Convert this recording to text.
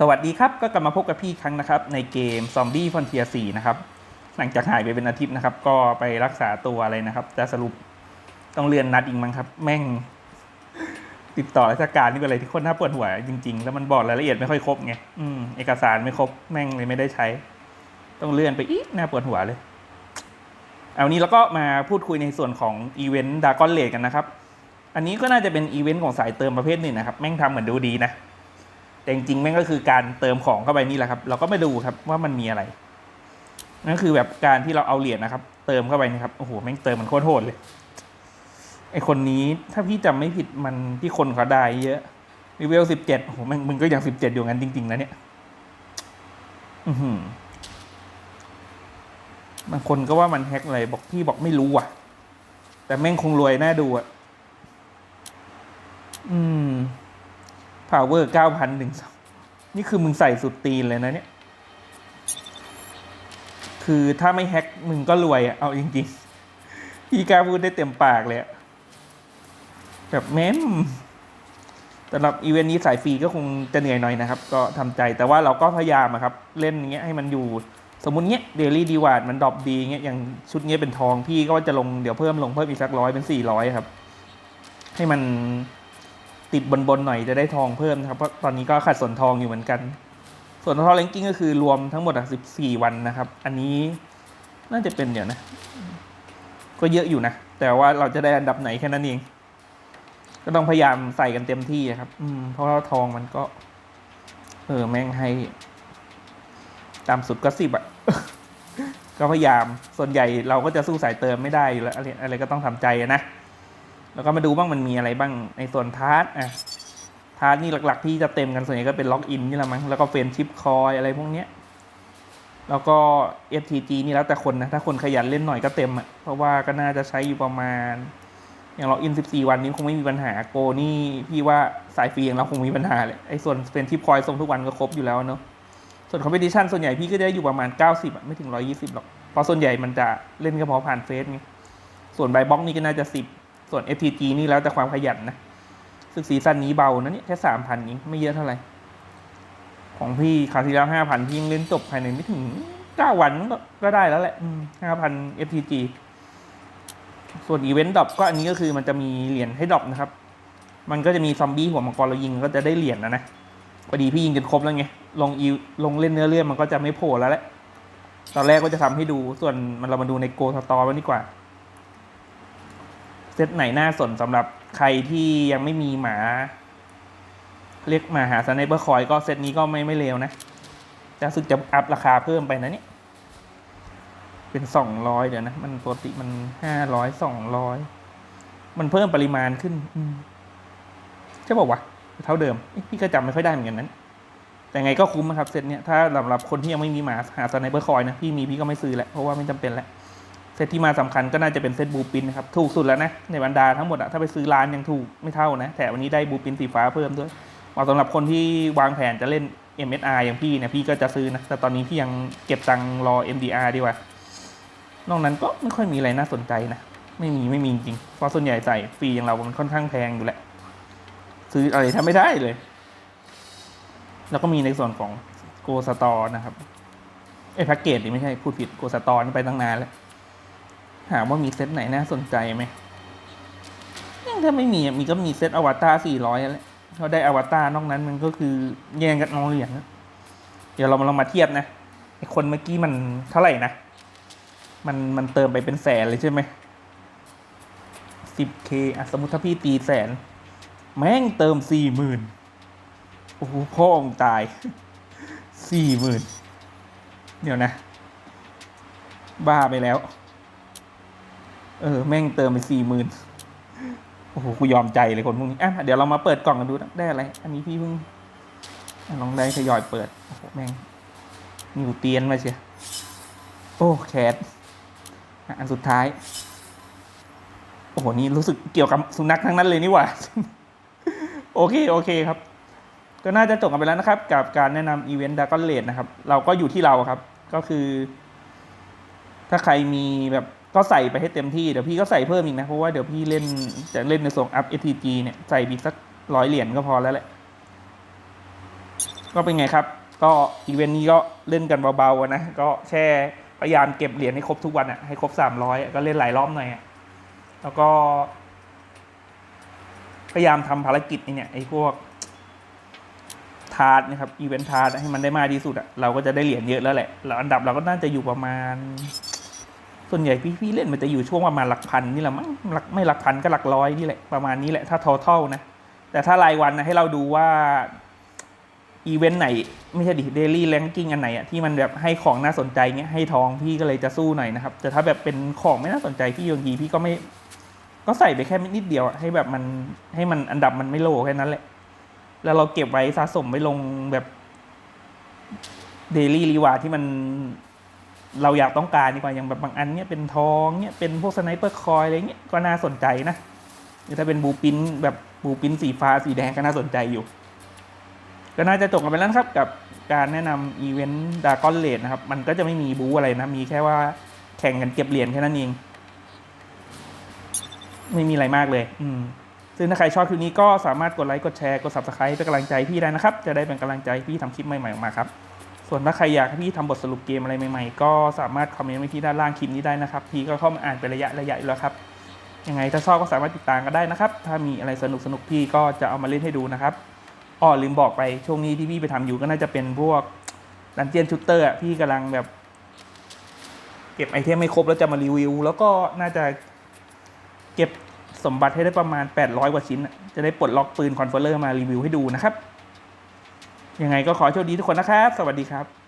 สวัสดีครับ ก็กลับมาพบกับพี่ครั้งนะครับ ในเกม Zombie Frontier 4นะครับ หลังจากหายไปเป็นอาทิตย์นะครับ ก็ไปรักษาตัวอะไรนะครับ แต่สรุปต้องเลื่อนนัดอีกมั้งครับ แม่ง ติดต่อราชการนี่เป็นอะไรที่คนน่าปวดหัวจริง ๆ แล้วมันบอกรายละเอียดไม่ค่อยครบไงอืมเอกสารไม่ครบแม่งเลยไม่ได้ใช้ ต้องเลื่อนไปอีกน่าปวดหัวเลยเอาวันนี้เราก็มาพูดคุยในส่วนของอีเวนต์ดากอนเลดกันนะครับ อันนี้ก็น่าจะเป็นอีเวนต์ของสายเติมประเภทหนึ่งนะครับ แม่งทำเหมือนดูดีนะ แต่จริงๆแม่งก็คือการเติมของเข้าไปนี่แหละครับ เราก็ไม่ดูครับว่ามันมีอะไรนั่นคือแบบการที่เราเอาเหรียญนะครับ เติมเข้าไปนะครับโอ้โหแม่งเติมมันโคตรโหดเลยไอคนนี้ถ้าพี่จำไม่ผิดมันที่คนเขาได้เยอะรีเวลสิบเจ็ดโอ้โหแม่งมึงก็ยังสิบเจ็ดอยู่งั้นจริงๆนะเนี่ย อือหือบางคนก็ว่ามันแฮกอะไรบอกพี่บอกไม่รู้อะ แต่แม่งคงรวยน่าดูอะ อืม power เก้าพันหนึ่งนี่คือมึงใส่สุดตีนเลยนะเนี่ย คือถ้าไม่แฮ็กมึงก็รวยอะเอาจริงๆ พี่กล้าพูดได้เต็มปากเลยอะแบบแม่มสำหรับอีเวนต์นี้สายฟรีก็คงจะเหนื่อยหน่อยนะครับ ก็ทำใจแต่ว่าเราก็พยายามอะครับ เล่นอย่างเงี้ยให้มันอยู่สมมติเงี้ยเดลี่ดีวาดมันดรอปดีเงี้ยอย่างชุดเงี้ยเป็นทองพี่ก็จะลงเดี๋ยวเพิ่มลงเพิ่มอีกสักร้อยเป็นสี่ร้อยครับ ให้มัน ติดบนบนๆหน่อยจะได้ทองเพิ่มนะครับเพราะตอนนี้ก็ขัดส่วนทองอยู่เหมือนกัน ส่วนทองเลงกิ้งก็คือรวมทั้งหมดอะสิบสี่วันนะครับ อันนี้น่าจะเป็นเดี๋ยวนะ ก็เยอะอยู่นะ แต่ว่าเราจะได้อันดับไหนแค่นั้นเอง ก็ต้องพยายามใส่กันเต็มที่ครับ อืม เพราะว่าทองมันก็ เออแม่งให้ ตามสุดก็สิบอะก็พยายามส่วนใหญ่เราก็จะสู้สายเติมไม่ได้อยู่แล้วอะไรอะไรก็ต้องทำใจนะ แล้วก็มาดูบ้างมันมีอะไรบ้างในส่วนทาร์ตอะทาร์ตนี่หลัก ๆ ที่จะเต็มกันส่วนใหญ่ก็เป็นล็อกอินนี่แหละมั้งแล้วก็เฟรนชิปคอยอะไรพวกเนี้ยแล้วก็ FTG นี่แล้วแต่คนนะ ถ้าคนขยันเล่นหน่อยก็เต็มอะ เพราะว่าก็น่าจะใช้อยู่ประมาณ อย่างล็อกอิน 14 วันนี้คงไม่มีปัญหาโกนี่พี่ว่าสายฟรีอย่างเราคงมีปัญหาเลยไอ้ส่วนเฟรนชิปคอยส่งทุกวันก็ครบอยู่แล้วเนาะส่วนคอมเพติชันส่วนใหญ่พี่ก็ได้อยู่ประมาณ 90อะไม่ถึง 120 หรอกเพราะส่วนใหญ่มันจะเล่นเฉพาะผ่านเฟซไงส่วนใบบล็อกนี่ก็น่าจะ 10 ส่วน FTG นี่แล้วแต่ความขยันนะซึ่งซีซั่นนี้เบานะเนี่ยแค่สามพันนี้ไม่เยอะเท่าไหร่ ของพี่คราวที่แล้วห้าพันพี่ยังเล่นจบภายในไม่ถึงเก้าวันก็ก็ได้แล้วแหละห้าพัน FTG ส่วนอีเวนต์ดรอปก็อันนี้ก็คือมันจะมีเหรียญให้ดรอปนะครับ มันก็จะมีซอมบี้หัวมังกรเรายิงก็จะได้เหรียญนะนะพอดีพี่ยิงจนครบแล้วไง ลงอีลงเล่นเนื้อเรื่องมันก็จะไม่โผล่แล้วแหละ ตอนแรกก็จะทำให้ดู ส่วนมันเรามาดูในโกสตอร์กันดีกว่า เซตไหนน่าสนสำหรับใครที่ยังไม่มีหมา เรียกมาหาสไนเปอร์คอยก็เซตนี้ก็ไม่ไม่เลวนะจะสึกจะอัพราคาเพิ่มไปนะเนี่ย เป็นสองร้อยเดี๋ยวนะ มันปกติมันห้าร้อยสองร้อยมันเพิ่มปริมาณขึ้นใช่บอกว่าวะเท่าเดิมพี่ก็จำไม่ค่อยได้เหมือนกันนั้น แต่ไงก็คุ้มนะครับเซตเนี้ยถ้าสำหรับคนที่ยังไม่มีหมาหาสไนเปอร์คอยนะพี่มีพี่ก็ไม่ซื้อแหละเพราะว่าไม่จำเป็นแล้ว เซตที่มาสำคัญก็น่าจะเป็นเซตบูปินนะครับ ถูกสุดแล้วนะ ในบรรดาทั้งหมดอะถ้าไปซื้อร้านยังถูกไม่เท่านะ แต่วันนี้ได้บูปินสีฟ้าเพิ่มด้วยเหมาะสำหรับคนที่วางแผนจะเล่น MSR อย่างพี่เนี่ยพี่ก็จะซื้อนะ แต่ตอนนี้พี่ยังเก็บตังรอ MDR ดีกว่า นอกนั้นก็ไม่ค่อยมีอะไรน่าสนใจนะ ไม่มีไม่มีจริงเพราะส่วนใหญ่ใส่ฟรีอย่างเรา มันค่อนข้างแพงอยู่แหละ ซื้ออะไรทำไม่ได้เลย แล้วก็มีในส่วนของโกสตอนะครับไอ้แพ็กเกจนี่ไม่ใช่พูดผิดโกสตอนี่ไปตั้งนานแล้ว ถามว่ามีเซตไหนน่าสนใจไหมยังถ้าไม่มีอะมีก็มีเซตอวตารสี่ร้อยแล้วเขาได้อวตารนอกนั้นมันก็คือแย่งกันเอาเหรียญเดี๋ยวเรามาลองมาเทียบนะไอคนเมื่อกี้มันเท่าไหร่นะ มันมันเติมไปเป็นแสนเลยใช่ไหมสิบเคอะสมมติถ้าพี่ตีแสน แม่งเติมสี่หมื่นโอ้โหพ่อองตายสี่หมื่นเดี๋ยวนะ บ้าไปแล้ว เออ แม่งเติมไปสี่หมื่นโอ้โหกูยอมใจเลยคนพวกนี้อะเดี๋ยวเรามาเปิดกล่องกันดูนะได้อะไร อันนี้พี่เพิ่งลองได้ทยอยเปิด โอ้โห แม่งนิวเตียนมาเชียโอ้แคทอันสุดท้าย โอ้โห นี่รู้สึกเกี่ยวกับสุนัขทั้งนั้นเลยนี่หว่า โอเค โอเคครับ ก็น่าจะจบกันไปแล้วนะครับ กับการแนะนำอีเวนต์ดากอนเลดนะครับ เราก็อยู่ที่เราครับ ก็คือ ถ้าใครมีแบบก็ใส่ไปให้เต็มที่เดี๋ยวพี่ก็ใส่เพิ่มอีกนะ เพราะว่าเดี๋ยวพี่เล่นจะเล่นในส่งอัพ FTG เนี่ยใส่อีกสักร้อยเหรียญก็พอแล้วแหละ ก็เป็นไงครับ ก็อีเวนต์นี้ก็เล่นกันเบาๆนะ ก็แค่พยายามเก็บเหรียญให้ครบทุกวันอะให้ครบสามร้อยก็เล่นหลายรอบหน่อยอะแล้วก็ พยายามทำภารกิจเนี่ยไอ้พวกทาร์ดนะครับอีเวนต์ทาร์ดให้มันได้มากที่สุดอะเราก็จะได้เหรียญเยอะแล้วแหละแล้วอันดับเราก็น่าจะอยู่ประมาณ ส่วนใหญ่พี่พี่เล่นมันจะอยู่ช่วงประมาณหลักพันนี่แหละมั้งหลักไม่หลักพันก็หลักร้อยนี่แหละประมาณนี้แหละถ้าทอทัลนะ แต่ถ้ารายวันนะให้เราดูว่าอีเวนต์ไหน ไม่ใช่ดิเดลี่แลนกิ้งอันไหนอะที่มันแบบให้ของน่าสนใจเงี้ยให้ทองพี่ก็เลยจะสู้หน่อยนะครับ แต่ถ้าแบบเป็นของไม่น่าสนใจพี่บางทีพี่ก็ไม่ ก็ใส่ไปแค่นิดเดียวให้แบบมันให้มันอันดับมันไม่โลแค่นั้นแหละ แล้วเราเก็บไว้สะสมไว้ลงแบบเดลี่รีวาที่มัน เราอยากต้องการดีกว่าอย่างแบบบางอันเนี้ยเป็นทองเนี้ยเป็นพวกสไนเปอร์คอยอะไรเงี้ยก็น่าสนใจนะหรือถ้าเป็นบูปินแบบบูปินสีฟ้าสีแดงก็น่าสนใจอยู่ ก็น่าจะจบกันไปแล้วครับกับการแนะนำอีเวนต์ดากอนเลดนะครับ มันก็จะไม่มีบูอะไรนะ มีแค่ว่าแข่งกันเก็บเหรียญแค่นั้นเอง ไม่มีอะไรมากเลย อืมซึ่งถ้าใครชอบคลิปนี้ก็สามารถกดไลค์ กดแชร์ กด subscribe เป็นกำลังใจพี่ได้นะครับ จะได้เป็นกำลังใจพี่ทำคลิปใหม่ๆออกมาครับ ส่วนถ้าใครอยากให้พี่ทำบทสรุปเกมอะไรใหม่ๆ ก็สามารถคอมเมนต์ไว้ที่ด้านล่างคลิปนี้ได้นะครับ พี่ก็เข้ามาอ่านเป็นระยะระยะอยู่แล้วครับ ยังไงถ้าชอบก็สามารถติดตามกันได้นะครับ ถ้ามีอะไรสนุกสนุกๆพี่ก็จะเอามาเล่นให้ดูนะครับอ้อลืมบอกไปช่วงนี้ที่พี่ไปทำอยู่ก็น่าจะเป็นพวกดันเจียนชูเตอร์พี่กำลังแบบ เก็บไอเทมไม่ครบแล้วจะมารีวิว แล้วก็น่าจะเก็บสมบัติให้ได้ประมาณ 800 กว่าชิ้น จะได้ปลดล็อกปืนคอนเฟอร์เลอร์มารีวิวให้ดูนะครับ ยังไงก็ขอโชคดีทุกคนนะครับ สวัสดีครับ